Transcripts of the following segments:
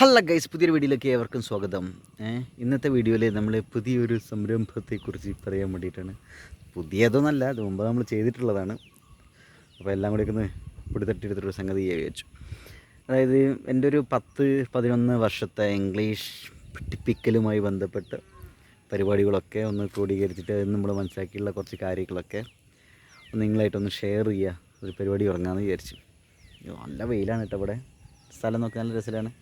Hello guys പുതിയൊരു വീഡിയോയിലേക്ക് ഏവർക്കും സ്വാഗതം. ഇന്നത്തെ വീഡിയോയിൽ നമ്മൾ പുതിയൊരു സംരംഭത്തെക്കുറിച്ച് പറയാൻ വേണ്ടിയിട്ടാണ്. പുതിയതൊന്നല്ല അത് മുമ്പ് നമ്മൾ ചെയ്തിട്ടുള്ളതാണ്. അപ്പോൾ എല്ലാം കൂടി ഒന്ന് പിടിത്തട്ടിയെടുത്തൊരു സംഗതി വിചാരിച്ചു. അതായത് എന്റെ ഒരു പത്ത് പതിനൊന്ന് വർഷത്തെ ഇംഗ്ലീഷ് പഠിപ്പിക്കലുമായി ബന്ധപ്പെട്ട് പരിപാടികളൊക്കെ ഒന്ന് ക്രോഡീകരിച്ചിട്ട് നമ്മൾ മനസ്സിലാക്കിയുള്ള കുറച്ച് കാര്യങ്ങളൊക്കെ ഒന്ന് നിങ്ങളായിട്ടൊന്ന് ഷെയർ ചെയ്യുക ഒരു പരിപാടി ഉറങ്ങാമെന്ന് വിചാരിച്ചു. നല്ല വെയിലാണ് കേട്ടോ ഇവിടെ. സ്ഥലം നോക്കാൻ നല്ല രസമാണ്?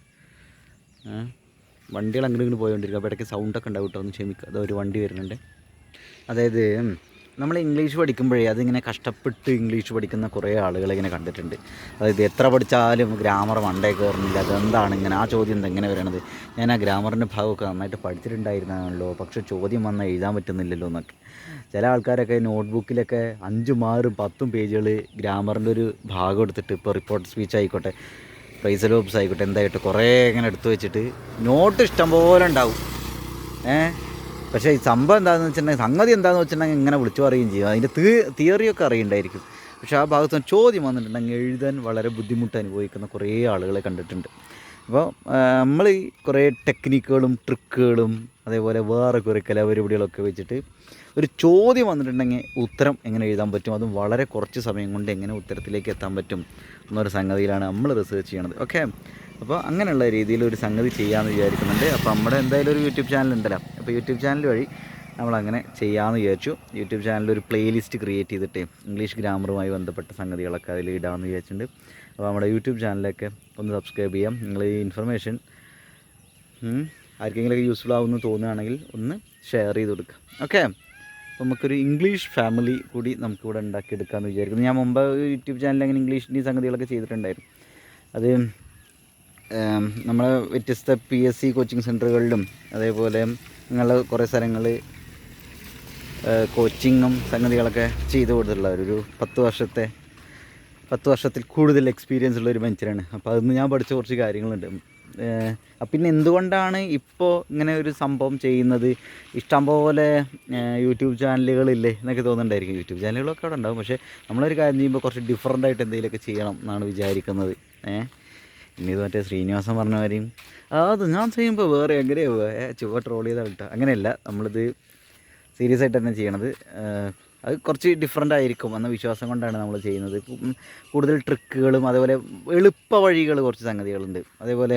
വണ്ടികൾ അങ്ങോട്ട് ഇങ്ങോട്ട് പോയോണ്ടിരിക്കുക അപ്പോൾ ഇടയ്ക്ക് സൗണ്ടൊക്കെ ഉണ്ടാവും കേട്ടോ ഒന്ന് ക്ഷമിക്കുക അതൊരു വണ്ടി വരുന്നുണ്ട്. അതായത് നമ്മൾ ഇംഗ്ലീഷ് പഠിക്കുമ്പോഴേ അതിങ്ങനെ കഷ്ടപ്പെട്ട് ഇംഗ്ലീഷ് പഠിക്കുന്ന കുറേ ആളുകളെ ഇങ്ങനെ കണ്ടിട്ടുണ്ട്. അതായത് എത്ര പഠിച്ചാലും ഗ്രാമർ മണ്ടേ കയറുന്നില്ല അതെന്താണ് ഇങ്ങനെ? ആ ചോദ്യം എന്താ ഇങ്ങനെ വരണത്? ഞാൻ ആ ഗ്രാമറിന്റെ ഭാഗമൊക്കെ നന്നായിട്ട് പഠിച്ചിട്ടുണ്ടായിരുന്നല്ലോ പക്ഷേ ചോദ്യം വന്നാൽ എഴുതാൻ പറ്റുന്നില്ലല്ലോ എന്നൊക്കെ. ചില ആൾക്കാരൊക്കെ നോട്ട്ബുക്കിലൊക്കെ അഞ്ചും ആറും പത്തും പേജുകൾ ഗ്രാമറിന്റെ ഒരു ഭാഗം എടുത്തിട്ട് ഇപ്പോൾ റിപ്പോർട്ട് സ്പീച്ച് ആയിക്കോട്ടെ. പ്രൈസൽ ലോപ്സ് ആയിക്കോട്ടെ എന്തായിട്ട് കുറേ ഇങ്ങനെ എടുത്തു വെച്ചിട്ട് നോട്ട് ഇഷ്ടം പോലെ ഉണ്ടാവും. ഏ? പക്ഷേ ഈ സംഭവം എന്താണെന്ന് വെച്ചിട്ടുണ്ടെങ്കിൽ സംഗതി എന്താണെന്ന് വെച്ചിട്ടുണ്ടെങ്കിൽ ഇങ്ങനെ വിളിച്ചു പറയുകയും ചെയ്യും. അതിന്റെ തീ തിയറിയൊക്കെ അറിയണ്ടായിരിക്കും പക്ഷേ ആ ഭാഗത്ത് ചോദ്യം വന്നിട്ടുണ്ടെങ്കിൽ എഴുതാൻ വളരെ ബുദ്ധിമുട്ട് അനുഭവിക്കുന്ന കുറേ ആളുകളെ കണ്ടിട്ടുണ്ട്. അപ്പോൾ നമ്മൾ കുറേ ടെക്നിക്കുകളും ട്രിക്കുകളും അതേപോലെ വേറെ കുറേ കലാപരിപാടികളൊക്കെ വെച്ചിട്ട് ഒരു ചോദ്യം വന്നിട്ടുണ്ടെങ്കിൽ ഉത്തരം എങ്ങനെ എഴുതാൻ പറ്റും? അതും വളരെ കുറച്ച് സമയം കൊണ്ട് എങ്ങനെ ഉത്തരത്തിലേക്ക് എത്താൻ പറ്റും? എന്നൊരു സംഗതിയിലാണ് നമ്മൾ റിസർച്ച് ചെയ്യണത്. ഓക്കെ അപ്പോൾ അങ്ങനെയുള്ള രീതിയിൽ ഒരു സംഗതി ചെയ്യാമെന്ന് വിചാരിക്കുന്നുണ്ട്. അപ്പോൾ നമ്മുടെ എന്തായാലും ഒരു യൂട്യൂബ് ചാനൽ ഉണ്ടല്ലോ. അപ്പോൾ യൂട്യൂബ് ചാനൽ വഴി നമ്മളങ്ങനെ ചെയ്യാമെന്ന് വിചാരിച്ചു. യൂട്യൂബ് ചാനലിൽ ഒരു പ്ലേലിസ്റ്റ് ക്രിയേറ്റ് ചെയ്തിട്ട് ഇംഗ്ലീഷ് ഗ്രാമറുമായി ബന്ധപ്പെട്ട സംഗതികളൊക്കെ അതിൽ ഇടാമെന്ന് വിചാരിച്ചിട്ടുണ്ട്. അപ്പോൾ നമ്മുടെ യൂട്യൂബ് ചാനലൊക്കെ ഒന്ന് സബ്സ്ക്രൈബ് ചെയ്യാം. നിങ്ങൾ ഈ ഇൻഫർമേഷൻ ആർക്കെങ്കിലൊക്കെ യൂസ്ഫുൾ ആവുമെന്ന് തോന്നുകയാണെങ്കിൽ ഒന്ന് ഷെയർ ചെയ്ത് കൊടുക്കുക ഓക്കെ അപ്പോൾ നമുക്കൊരു ഇംഗ്ലീഷ് ഫാമിലി കൂടി നമുക്കിവിടെ ഉണ്ടാക്കിയെടുക്കാമെന്ന് വിചാരിക്കുന്നു. ഞാൻ മുമ്പ് യൂട്യൂബ് ചാനലിൽ അങ്ങനെ ഇംഗ്ലീഷിന്റെ സംഗതികളൊക്കെ ചെയ്തിട്ടുണ്ടായിരുന്നു. അത് നമ്മുടെ വ്യത്യസ്ത പി എസ് സി കോച്ചിങ് സെന്ററുകളിലും അതേപോലെ നിങ്ങളുടെ കുറേ സ്ഥലങ്ങളിൽ കോച്ചിങ്ങും സംഗതികളൊക്കെ ചെയ്തു കൊടുത്തിട്ടുള്ള ഒരു പത്ത് വർഷത്തെ പത്ത് വർഷത്തിൽ കൂടുതൽ എക്സ്പീരിയൻസ് ഉള്ള ഒരു മനുഷ്യനാണ്. അപ്പോൾ അതിന്ന് ഞാൻ പഠിച്ച കുറച്ച് കാര്യങ്ങളുണ്ട്. പിന്നെ എന്തുകൊണ്ടാണ് ഇപ്പോൾ ഇങ്ങനെ ഒരു സംഭവം ചെയ്യുന്നത്? ഇഷ്ടംപോലെ യൂട്യൂബ് ചാനലുകളില്ലേ എന്നൊക്കെ തോന്നുന്നുണ്ടായിരിക്കും. യൂട്യൂബ് ചാനലുകളൊക്കെ അവിടെ ഉണ്ടാവും. പക്ഷേ നമ്മളൊരു കാര്യം ചെയ്യുമ്പോൾ കുറച്ച് ഡിഫറന്റ് ആയിട്ട് എന്തെങ്കിലുമൊക്കെ ചെയ്യണം എന്നാണ് വിചാരിക്കുന്നത്. ഏഹ് ഇനി ഇത് മറ്റേ ശ്രീനിവാസൻ പറഞ്ഞ അത് ഞാൻ ചെയ്യുമ്പോൾ വേറെ എങ്ങനെയാണ് ചുവ ട്രോൾ ചെയ്താൽ കിട്ടുക അങ്ങനെയല്ല. നമ്മളിത് സീരിയസ് ആയിട്ട് തന്നെ ചെയ്യണത്. അത് കുറച്ച് ഡിഫറെന്റ് ആയിരിക്കും എന്ന വിശ്വാസം കൊണ്ടാണ് നമ്മൾ ചെയ്യുന്നത്. കൂടുതൽ ട്രിക്കുകളും അതേപോലെ എളുപ്പ വഴികൾ കുറച്ച് സംഗതികളുണ്ട്. അതേപോലെ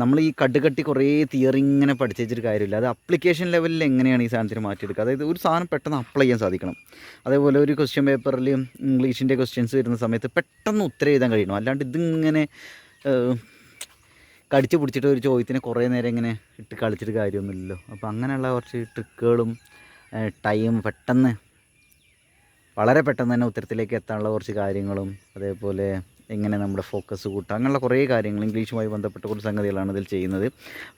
നമ്മൾ ഈ കടുകട്ടി കുറേ തിയറി ഇങ്ങനെ പഠിച്ചു വെച്ചിട്ട് കാര്യമില്ല. അത് അപ്ലിക്കേഷൻ ലെവലിൽ എങ്ങനെയാണ് ഈ സാധനത്തിന് മാറ്റിയെടുക്കുക? അതായത് ഒരു സാധനം പെട്ടെന്ന് അപ്ലൈ ചെയ്യാൻ സാധിക്കണം. അതേപോലെ ഒരു ക്വസ്റ്റ്യൻ പേപ്പറിൽ ഇംഗ്ലീഷിന്റെ ക്വസ്റ്റ്യൻസ് വരുന്ന സമയത്ത് പെട്ടെന്ന് ഉത്തരം എഴുതാൻ കഴിയണം. അല്ലാണ്ട് ഇതിങ്ങനെ കടിച്ചു പിടിച്ചിട്ട് ഒരു ചോദ്യത്തിന് കുറേ നേരം ഇങ്ങനെ ഇട്ട് കളിച്ചിട്ട് കാര്യമൊന്നുമില്ലല്ലോ. അപ്പോൾ അങ്ങനെയുള്ള കുറച്ച് ട്രിക്കുകളും ടൈം പെട്ടെന്ന് വളരെ പെട്ടെന്ന് തന്നെ ഉത്തരത്തിലേക്ക് എത്താനുള്ള കുറച്ച് കാര്യങ്ങളും അതേപോലെ എങ്ങനെ നമ്മുടെ ഫോക്കസ് കൂട്ടുക അങ്ങനെയുള്ള കുറേ കാര്യങ്ങൾ ഇംഗ്ലീഷുമായി ബന്ധപ്പെട്ട കുറച്ച് സംഗതികളാണ് ഇതിൽ ചെയ്യുന്നത്.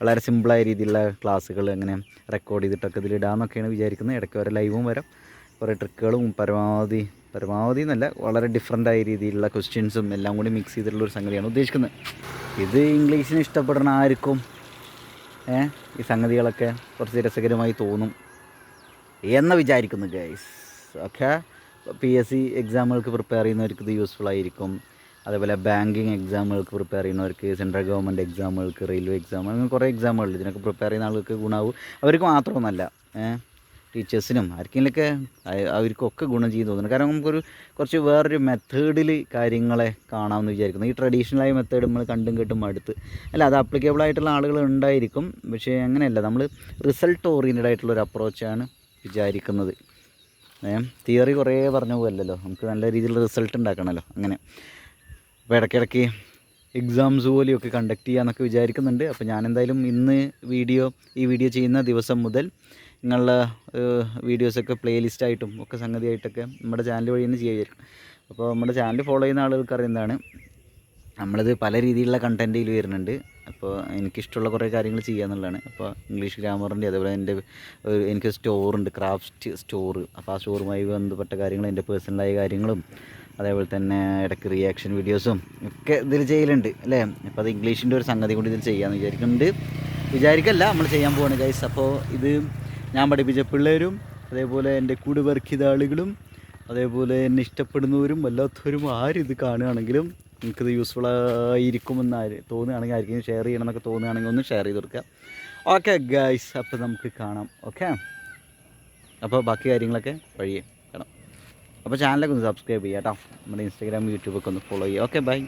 വളരെ സിമ്പിളായ രീതിയിലുള്ള ക്ലാസ്സുകൾ അങ്ങനെ റെക്കോർഡ് ചെയ്തിട്ടൊക്കെ ഇതിൽ ഇടാമെന്നൊക്കെയാണ് വിചാരിക്കുന്നത്. ഇടയ്ക്ക് വരെ ലൈവും വരാം. കുറേ ട്രിക്കുകളും പരമാവധി പരമാവധി എന്നല്ല വളരെ ഡിഫറന്റ് ആയ രീതിയിലുള്ള ക്വസ്റ്റ്യൻസും എല്ലാം കൂടി മിക്സ് ചെയ്തിട്ടുള്ള ഒരു സംഗതിയാണ് ഉദ്ദേശിക്കുന്നത്. ഇത് ഇംഗ്ലീഷിന് ഇഷ്ടപ്പെടുന്ന ആർക്കും ഈ സംഗതികളൊക്കെ കുറച്ച് രസകരമായി തോന്നും. എന്ന് വിചാരിക്കുന്നു guys okay P S C എക്സാമുകൾക്ക് prepare ചെയ്യുന്നവർക്ക് ഇത് യൂസ്ഫുൾ ആയിരിക്കും. അതേപോലെ ബാങ്കിങ് എക്സാമുകൾക്ക് പ്രിപ്പയർ ചെയ്യുന്നവർക്ക് സെൻട്രൽ ഗവൺമെന്റ് എക്സാമുകൾക്ക് റെയിൽവേ എക്സാം അങ്ങനെ കുറേ എക്സാമുകളുണ്ട് ഇതിനൊക്കെ പ്രിപ്പയർ ചെയ്യുന്ന ആളുകൾക്ക് ഗുണമാവും അവർക്ക് മാത്രമൊന്നല്ല ടീച്ചേഴ്സിനും ആർക്കെങ്കിലൊക്കെ അവർക്കൊക്കെ ഗുണം ചെയ്തു തോന്നുന്നു. കാരണം നമുക്കൊരു കുറച്ച് വേറൊരു മെത്തേഡിൽ കാര്യങ്ങളെ കാണാമെന്ന് വിചാരിക്കുന്നു. ഈ ട്രഡീഷണലായ മെത്തേഡ് നമ്മൾ കണ്ടും കേട്ടും അടുത്ത് അല്ല അത് അപ്ലിക്കബിൾ ആയിട്ടുള്ള ആളുകൾ ഉണ്ടായിരിക്കും. പക്ഷേ അങ്ങനെയല്ല. നമ്മൾ റിസൾട്ട് ഓറിയന്റഡ് ആയിട്ടുള്ള ഒരു അപ്രോച്ചാണ് വിചാരിക്കുന്നത്. തിയറി കുറേ പറഞ്ഞു പോകല്ലോ നമുക്ക് നല്ല രീതിയിലുള്ള റിസൾട്ട് ഉണ്ടാക്കണമല്ലോ അങ്ങനെ. അപ്പോൾ ഇടയ്ക്കിടയ്ക്ക് എക്സാംസ് പോലെയൊക്കെ കണ്ടക്ട് ചെയ്യാമെന്നൊക്കെ വിചാരിക്കുന്നുണ്ട്. അപ്പോൾ ഞാൻ എന്തായാലും ഇന്ന് വീഡിയോ ഈ വീഡിയോ ചെയ്യുന്ന ദിവസം മുതൽ നിങ്ങളുടെ വീഡിയോസൊക്കെ പ്ലേലിസ്റ്റായിട്ടും ഒക്കെ സംഗതിയായിട്ടൊക്കെ നമ്മുടെ ചാനൽ വഴി തന്നെ ചെയ്യായിരിക്കും. അപ്പോൾ നമ്മുടെ ചാനൽ ഫോളോ ചെയ്യുന്ന ആളുകൾക്ക് അറിയുന്നതാണ്. നമ്മളിത് പല രീതിയിലുള്ള കണ്ടന്റിൽ വരുന്നുണ്ട്. അപ്പോൾ എനിക്കിഷ്ടമുള്ള കുറേ കാര്യങ്ങൾ ചെയ്യുക എന്നുള്ളതാണ് അപ്പോൾ ഇംഗ്ലീഷ് ഗ്രാമറിന്റെ അതേപോലെ എന്റെ ഒരു എനിക്ക് സ്റ്റോറുണ്ട് ക്രാഫ്റ്റ് സ്റ്റോർ അപ്പോൾ ആ സ്റ്റോറുമായി ബന്ധപ്പെട്ട കാര്യങ്ങൾ എന്റെ പേഴ്സണലായ കാര്യങ്ങളും അതേപോലെ തന്നെ ഇടയ്ക്ക് റിയാക്ഷൻ വീഡിയോസും ഒക്കെ ഇതിൽ ചെയ്യലുണ്ട് അല്ലേ? അപ്പോൾ അത് ഇംഗ്ലീഷിന്റെ ഒരു സംഗതി കൂടി ഇതിൽ ചെയ്യാമെന്ന് വിചാരിക്കുന്നുണ്ട്. വിചാരിക്കല്ല നമ്മൾ ചെയ്യാൻ പോവാണ് ഗൈസ് അപ്പോൾ ഇത് ഞാൻ പഠിപ്പിച്ച പിള്ളേരും അതേപോലെ എന്റെ കൂടെ വർക്ക് ചെയ്ത ആളുകളും അതേപോലെ എന്നെ ഇഷ്ടപ്പെടുന്നവരും വല്ലാത്തവരും ആരും ഇത് കാണുകയാണെങ്കിലും നിങ്ങൾക്കിത് യൂസ്ഫുൾ ആയിരിക്കുമെന്ന് തോന്നുകയാണെങ്കിൽ ആയിരിക്കും. ഷെയർ ചെയ്യണമെന്നൊക്കെ തോന്നുകയാണെങ്കിൽ ഒന്ന് ഷെയർ ചെയ്ത് കൊടുക്കുക. ഓക്കെ ഗൈസ് അപ്പോൾ നമുക്ക് കാണാം. ഓക്കെ അപ്പോൾ ബാക്കി കാര്യങ്ങളൊക്കെ വഴിയേ കാണാം. അപ്പോൾ ചാനലൊക്കെ ഒന്ന് സബ്സ്ക്രൈബ് ചെയ്യാം കേട്ടോ നമ്മുടെ ഇൻസ്റ്റാഗ്രാം യൂട്യൂബൊക്കെ ഒന്ന് ഫോളോ ചെയ്യുക. Okay bye